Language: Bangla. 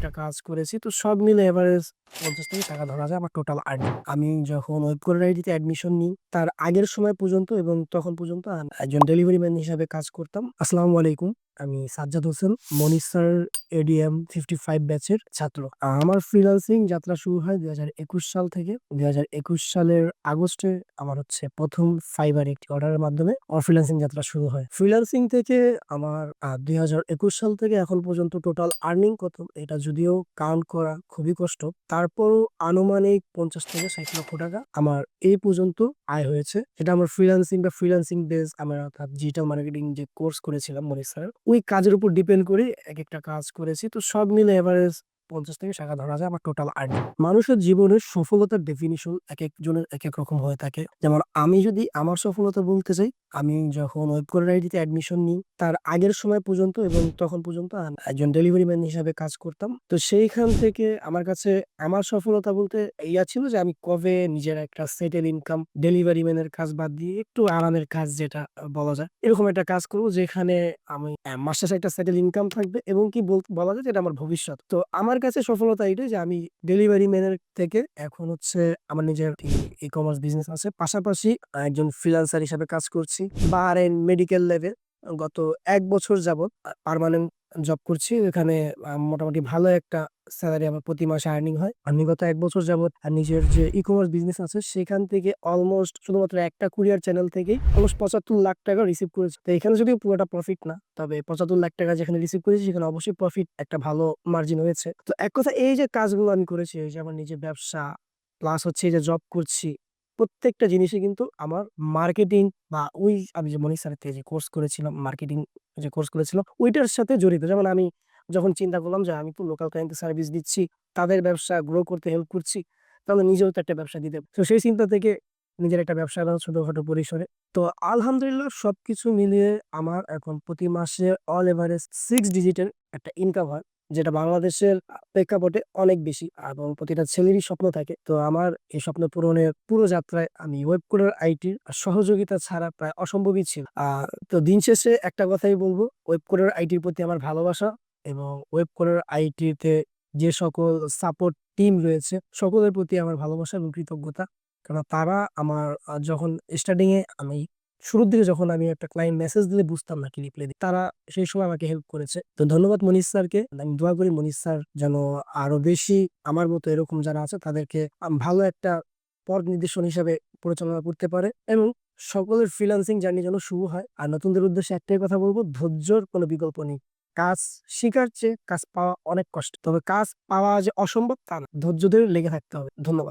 একটা কাজ করেছি। তো সব মিলে এভারেজ পঞ্চাশ থেকে টাকা ধরা যায় আমার টোটাল আর্নিং। আমি যখন ওয়েব কোর আইডিতে অ্যাডমিশন নিই, তার আগের সময় পর্যন্ত এবং তখন পর্যন্ত একজন ডেলিভারি ম্যান হিসাবে কাজ করতাম। আসসালামু আলাইকুম। আমি সাজ্জাদ হোসেন, মনির স্যার এডিএম 55 ব্যাচের ছাত্র। আমার ফ্রিল্যান্সিং যাত্রা শুরু হয় ২০২১ সাল থেকে। ২০২১ সালের আগস্টে আমার হচ্ছে প্রথম ফাইবার একটি অর্ডারের মাধ্যমে আমার ফ্রিল্যান্সিং যাত্রা শুরু হয়। ফ্রিল্যান্সিং থেকে আমার ২০২১ সাল থেকে এখন পর্যন্ত টোটাল আর্নিং কত এটা যদিও কাউন্ট করা খুবই কষ্ট। তারপরও আনুমানিক ৫০ থেকে ৬০ লক্ষ টাকা আমার এই পর্যন্ত আয় হয়েছে। এটা আমার ফ্রিল্যান্সিং বা ফ্রিল্যান্সিং বেস আমার অর্থাৎ ডিজিটাল মার্কেটিং যে কোর্স করেছিলাম স্যারের, ওই কাজের উপর ডিপেন্ড করে এক একটা কাজ করেছি। তো সব মিলে এভারেজ ৫০ থেকে টাকা ধরা যায় আমার টোটাল আর্নিং। মানুষের জীবনে সফলতার ডেফিনিশন এক একজনের এক এক রকম হয়ে থাকে। যেমন আমি যদি আমার সফলতা বলতে চাই, আমি যখন ওয়েব আইডিতে অ্যাডমিশন নিই, তার আগের সময় পর্যন্ত এবং তখন পর্যন্ত একজন ডেলিভারি ম্যান হিসাবে কাজ করতাম। তো সেইখান থেকে আমার কাছে আমার সফলতা বলতে ইয়া ছিল যে আমি কবে নিজের একটা সেটেল ইনকাম ডেলিভারি ম্যানের কাজ বাদ দিয়ে একটু আরামের কাজ যেটা বলা যায়, এরকম একটা কাজ করব যেখানে আমি মাস শেষে একটা সেটেল ইনকাম থাকবে এবং কি বল যায় যে এটা আমার ভবিষ্যৎ। তো আমার কাছে সফলতা এটাই যে আমি ডেলিভারি ম্যানের থেকে এখন হচ্ছে আমার নিজের ই ই-কমার্স বিজনেস আছে। পাশাপাশি একজন ফ্রিলান্সার হিসাবে কাজ করছি। বা আর মেডিকেল ল্যাবে গত ১ বছর যাবৎ পার্মানেন্ট জব করছি। এখানে মোটামুটি ভালো একটা সেলারি আমার প্রতি মাসে আর্নিং হয়। আমি গত ১ বছর যাবৎ আ নিজের যে ই-কমার্স বিজনেস আছে সেখান থেকে অলমোস্ট শুধুমাত্র একটা কুরিয়ার চ্যানেল থেকেই অলমোস্ট ৭৫ লাখ টাকা রিসিভ করেছি। তো এখানে যদিও পুরোটা প্রফিট না। তবে ৭৫ লাখ টাকা যেখানে রিসিভ করেছি সেখানে অবশ্যই প্রফিট একটা ভালো মার্জিন হয়েছে। তো এক কথায় এই যে কাজগুলো আমি করেছি, এই যে আমার নিজের ব্যবসা প্লাস হচ্ছে এই যে জব করছি, প্রত্যেকটা জিনিসে কিন্তু আমার মার্কেটিং বা ওই আমি যে মনির স্যারের থেকে যে কোর্স করেছিলাম, মার্কেটিং যে কোর্স করেছিলাম, ওইটার সাথে জড়িত। যেমন আমি যখন চিন্তা করলাম যে আমি তো লোকাল ক্লায়েন্টকে সার্ভিস দিচ্ছি, তাদের ব্যবসা গ্রো করতে হেল্প করছি, তাহলে নিজেও তো একটা ব্যবসা দিতে তো সেই চিন্তা থেকে নিজের একটা ব্যবসা ছোটখাটো পরিসরে। তো আলহামদুলিল্লাহ সব কিছু মিলিয়ে আমার এখন প্রতি মাসে অল এভারেজ সিক্স ডিজিটের একটা ইনকাম হয়। যেটা বাংলাদেশের প্রেক্ষাপটে অনেক বেশি এবং প্রতিটা ছেলেরই স্বপ্ন থাকে। তো আমার এই স্বপ্ন পূরণের পুরো যাত্রায় আমি ওয়েব কোরিয়ার আইটির সহযোগিতা ছাড়া প্রায় অসম্ভবই ছিল। তো দিন শেষে একটা কথাই বলব ওয়েব কোরিয়ার আইটির প্রতি আমার ভালোবাসা এবং ওয়েব কোরিয়ার আইটিতে যে সকল সাপোর্ট টিম রয়েছে, সকলের প্রতি আমার ভালোবাসা এবং কৃতজ্ঞতা। কারণ তারা আমার যখন স্টার্টিংয়ে আমি শুরুর দিকে যখন আমি একটা ক্লায়েন্ট মেসেজ দিলে বুঝতাম না কি রিপ্লাই দিই। তারা সেই সময় আমাকে হেল্প করেছে। তো ধন্যবাদ মনির স্যারকে। আমি দোয়া করি মনির স্যার যেন আরও বেশি আমার মতো এরকম যারা আছে তাদেরকে ভালো একটা পথ নির্দেশন হিসাবে পরিচালনা করতে পারে এবং সকলের ফ্রিল্যান্সিং জার্নি যেন শুরু হয়। আর নতুনদের উদ্দেশ্যে একটাই কথা বলব, ধৈর্যর কোনো বিকল্প নেই। কাজ শিকার চেয়ে কাজ পাওয়া অনেক কষ্ট। তবে কাজ পাওয়া যে অসম্ভব তা না। ধৈর্য ধরে লেগে থাকতে হবে। ধন্যবাদ।